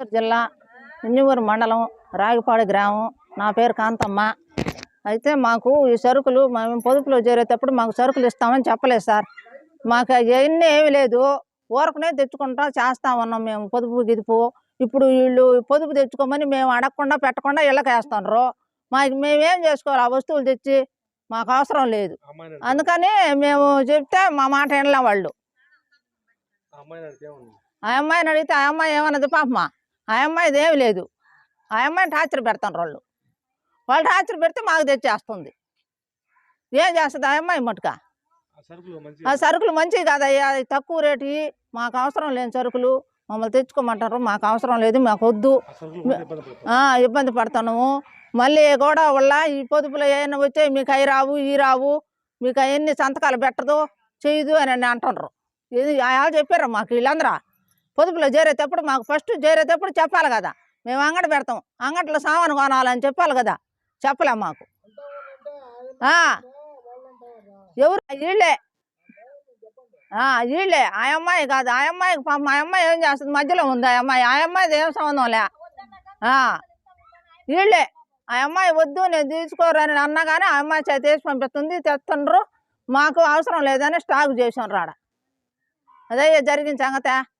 జిల్లా ఇంజమూరు మండలం రాగిపాడు గ్రామం. నా పేరు కాంతమ్మ. అయితే మాకు ఈ సరుకులు మేము పొదుపులో చేరేటప్పుడు మాకు సరుకులు ఇస్తామని చెప్పలేదు సార్. మాకు అవన్నీ ఏమీ లేదు. ఊరకనే తెచ్చుకుంటా చేస్తా ఉన్నాం మేము పొదుపు గిదుపు. ఇప్పుడు వీళ్ళు పొదుపు తెచ్చుకోమని మేము అడగకుండా పెట్టకుండా ఇళ్ళకి వేస్తున్నారు. మాకు మేమేం చేసుకోవాలి? ఆ వస్తువులు తెచ్చి మాకు అవసరం లేదు. అందుకని మేము చెప్తే మా మాట వినలే వాళ్ళు? ఆ అమ్మాయిని అడిగితే ఆ అమ్మాయి ఏమన్నది పాపమా? ఆ అమ్మాయిది ఏమి లేదు. ఆ అమ్మాయిని టార్చర్ పెడతాను వాళ్ళు. వాళ్ళు టార్చర్ పెడితే మాకు తెచ్చేస్తుంది. ఏం చేస్తుంది ఆ అమ్మాయి మటుక? ఆ సరుకులు మంచివి కాదయ్యా. అది తక్కువ రేటు మాకు అవసరం లేని సరుకులు. మమ్మల్ని తెచ్చుకోమంటారు. మాకు అవసరం లేదు. మాకు వద్దు. ఇబ్బంది పడుతున్నాము మళ్ళీ కూడా వల్ల ఈ పొదుపులో ఏమైనా వచ్చే మీకు అవి రావు ఈ రావు. మీకు అవన్నీ సంతకాలు పెట్టదు చేయదు అని అని అంటున్నారు ఇది వాళ్ళు చెప్పారు మాకు వీళ్ళందరూ. పొదుపులో చేరేటప్పుడు మాకు ఫస్ట్ చేరేటప్పుడు చెప్పాలి కదా. మేము అంగడి పెడతాం. అంగట్లో సామాను కొనాలని చెప్పాలి కదా. చెప్పలే మాకు. ఎవరు? వీళ్ళే. వీళ్ళే. ఆ అమ్మాయి కాదు. ఆ అమ్మాయికి పాప ఆ అమ్మాయి ఏం చేస్తుంది? మధ్యలో ఉంది ఆ అమ్మాయి. ఆ అమ్మాయిది ఏం సంబంధంలే ఆ, వీళ్ళే. ఆ అమ్మాయి వద్దు నేను తీసుకోరని అన్నా కానీ ఆ అమ్మాయి చే- పంపిస్తుంది తెస్తుండ్రు. మాకు అవసరం లేదని స్టాక్ చేసాం రాడ. అదే జరిగిన సంగతే.